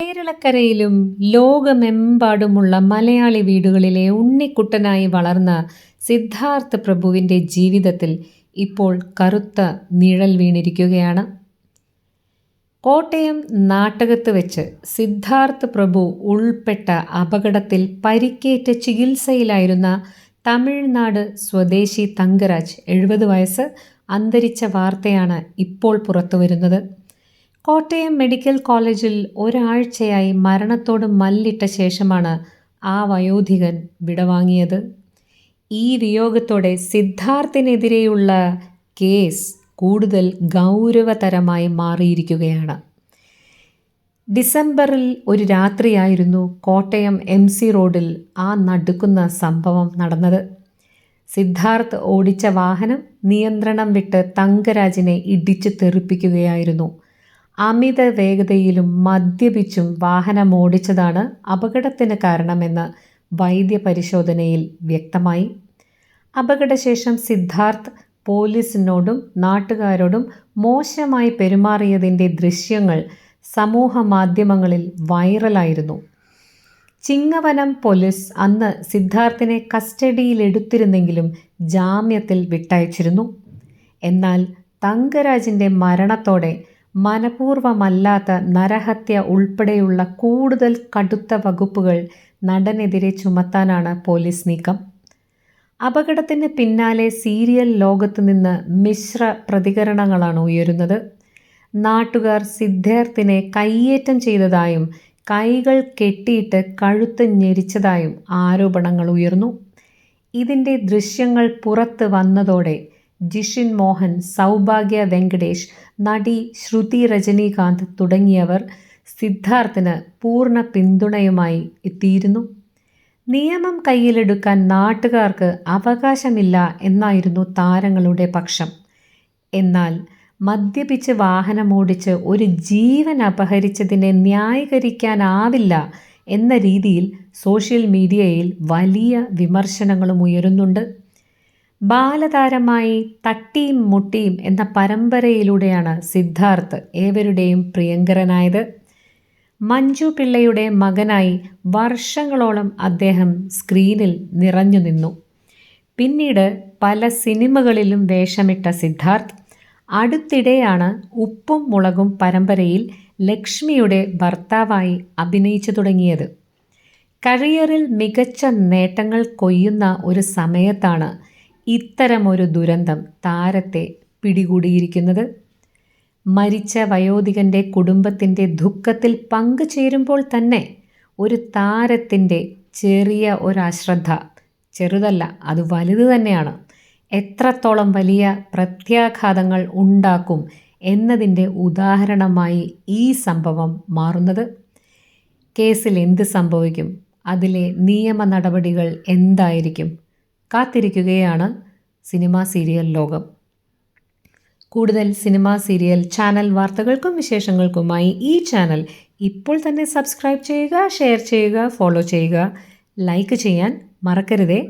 കേരളക്കരയിലും ലോകമെമ്പാടുമുള്ള മലയാളി വീടുകളിലെ ഉണ്ണിക്കുട്ടനായി വളർന്ന സിദ്ധാർത്ഥ് പ്രഭുവിന്റെ ജീവിതത്തിൽ ഇപ്പോൾ കറുത്ത നിഴൽ വീണിരിക്കുകയാണ്. കോട്ടയം നാട്ടകത്ത് വെച്ച് സിദ്ധാർത്ഥ് പ്രഭു ഉൾപ്പെട്ട അപകടത്തിൽ പരിക്കേറ്റ ചികിത്സയിലായിരുന്ന തമിഴ്നാട് സ്വദേശി തങ്കരാജ് എഴുപത് വയസ്സ് അന്തരിച്ച വാർത്തയാണ് ഇപ്പോൾ പുറത്തുവരുന്നത്. കോട്ടയം മെഡിക്കൽ കോളേജിൽ ഒരാഴ്ചയായി മരണത്തോട് മല്ലിട്ട ശേഷമാണ് ആ വയോധികൻ വിടവാങ്ങിയത്. ഈ വിയോഗത്തോടെ സിദ്ധാർത്ഥിനെതിരെയുള്ള കേസ് കൂടുതൽ ഗൗരവതരമായി മാറിയിരിക്കുകയാണ്. ഡിസംബറിൽ ഒരു രാത്രിയായിരുന്നു കോട്ടയം എം സി റോഡിൽ ആ നടുക്കുന്ന സംഭവം നടന്നത്. സിദ്ധാർത്ഥ് ഓടിച്ച വാഹനം നിയന്ത്രണം വിട്ട് തങ്കരാജിനെ ഇടിച്ചു തെറിപ്പിക്കുകയായിരുന്നു. അമിത വേഗതയിലും മദ്യപിച്ചും വാഹനം ഓടിച്ചതാണ് അപകടത്തിന് കാരണമെന്ന് വൈദ്യപരിശോധനയിൽ വ്യക്തമായി. അപകടശേഷം സിദ്ധാർത്ഥ് പോലീസിനോടും നാട്ടുകാരോടും മോശമായി പെരുമാറിയതിന്റെ ദൃശ്യങ്ങൾ സമൂഹ മാധ്യമങ്ങളിൽ വൈറലായിരുന്നു. ചിങ്ങവനം പോലീസ് അന്ന് സിദ്ധാർത്ഥിനെ കസ്റ്റഡിയിലെടുത്തിരുന്നെങ്കിലും ജാമ്യത്തിൽ വിട്ടയച്ചിരുന്നു. എന്നാൽ തങ്കരാജിന്റെ മരണത്തോടെ മനപൂർവമല്ലാത്ത നരഹത്യ ഉൾപ്പെടെയുള്ള കൂടുതൽ കടുത്ത വകുപ്പുകൾ നടനെതിരെ ചുമത്താനാണ് പോലീസ് നീക്കം. അപകടത്തിന് പിന്നാലെ സീരിയൽ ലോകത്ത് നിന്ന് മിശ്ര പ്രതികരണങ്ങളാണ് ഉയരുന്നത്. നാട്ടുകാർ സിദ്ധാർത്ഥിനെ കയ്യേറ്റം ചെയ്തതായും കൈകൾ കെട്ടിയിട്ട് കഴുത്ത് ഞെരിച്ചതായും ആരോപണങ്ങൾ ഉയർന്നു. ഇതിന്റെ ദൃശ്യങ്ങൾ പുറത്ത് വന്നതോടെ ജിഷിൻ മോഹൻ സൗഭാഗ്യ വെങ്കടേഷ് നടി ശ്രുതി രജനീകാന്ത് തുടങ്ങിയവർ സിദ്ധാർത്ഥിന് പൂർണ പിന്തുണയുമായി എത്തിയിരുന്നു. നിയമം കയ്യിലെടുക്കാൻ നാട്ടുകാർക്ക് അവകാശമില്ല എന്നായിരുന്നു താരങ്ങളുടെ പക്ഷം. എന്നാൽ മദ്യപിച്ച് വാഹനമോടിച്ച് ഒരു ജീവൻ അപഹരിച്ചതിനെ ന്യായീകരിക്കാനാവില്ല എന്ന രീതിയിൽ സോഷ്യൽ മീഡിയയിൽ വലിയ വിമർശനങ്ങളും ഉയരുന്നുണ്ട്. ബാലതാരമായി തട്ടിയും മുട്ടിയും എന്ന പരമ്പരയിലൂടെയാണ് സിദ്ധാർത്ഥ് ഏവരുടെയും പ്രിയങ്കരനായത്. മഞ്ജു പിള്ളയുടെ മകനായി വർഷങ്ങളോളം അദ്ദേഹം സ്ക്രീനിൽ നിറഞ്ഞു നിന്നു. പിന്നീട് പല സിനിമകളിലും വേഷമിട്ട സിദ്ധാർത്ഥ് അടുത്തിടെയാണ് ഉപ്പും മുളകും പരമ്പരയിൽ ലക്ഷ്മിയുടെ ഭർത്താവായി അഭിനയിച്ചു തുടങ്ങിയത്. കരിയറിൽ മികച്ച നേട്ടങ്ങൾ കൊയ്യുന്ന ഒരു സമയത്താണ് ഇത്തരമൊരു ദുരന്തം താരത്തെ പിടികൂടിയിരിക്കുന്നത്. മരിച്ച വയോധികന്റെ കുടുംബത്തിന്റെ ദുഃഖത്തിൽ പങ്കുചേരുമ്പോൾ തന്നെ ഒരു താരത്തിന്റെ ചെറിയ ഒരശ്രദ്ധ ചെറുതല്ല അത് വലുത് തന്നെയാണ്. എത്രത്തോളം വലിയ പ്രത്യാഘാതങ്ങൾ ഉണ്ടാക്കും എന്നതിന്റെ ഉദാഹരണമായി ഈ സംഭവം മാറുന്നത്. കേസിൽ എന്ത് സംഭവിക്കും? അതിലെ നിയമ നടപടികൾ എന്തായിരിക്കും? കാത്തിരിക്കുകയാണ് സിനിമാ സീരിയൽ ലോകം. കൂടുതൽ സിനിമാ സീരിയൽ ചാനൽ വാർത്തകൾക്കും വിശേഷങ്ങൾക്കുമായി ഈ ചാനൽ ഇപ്പോൾ തന്നെ സബ്സ്ക്രൈബ് ചെയ്യുക ഷെയർ ചെയ്യുക ഫോളോ ചെയ്യുക. ലൈക്ക് ചെയ്യാൻ മറക്കരുതേ.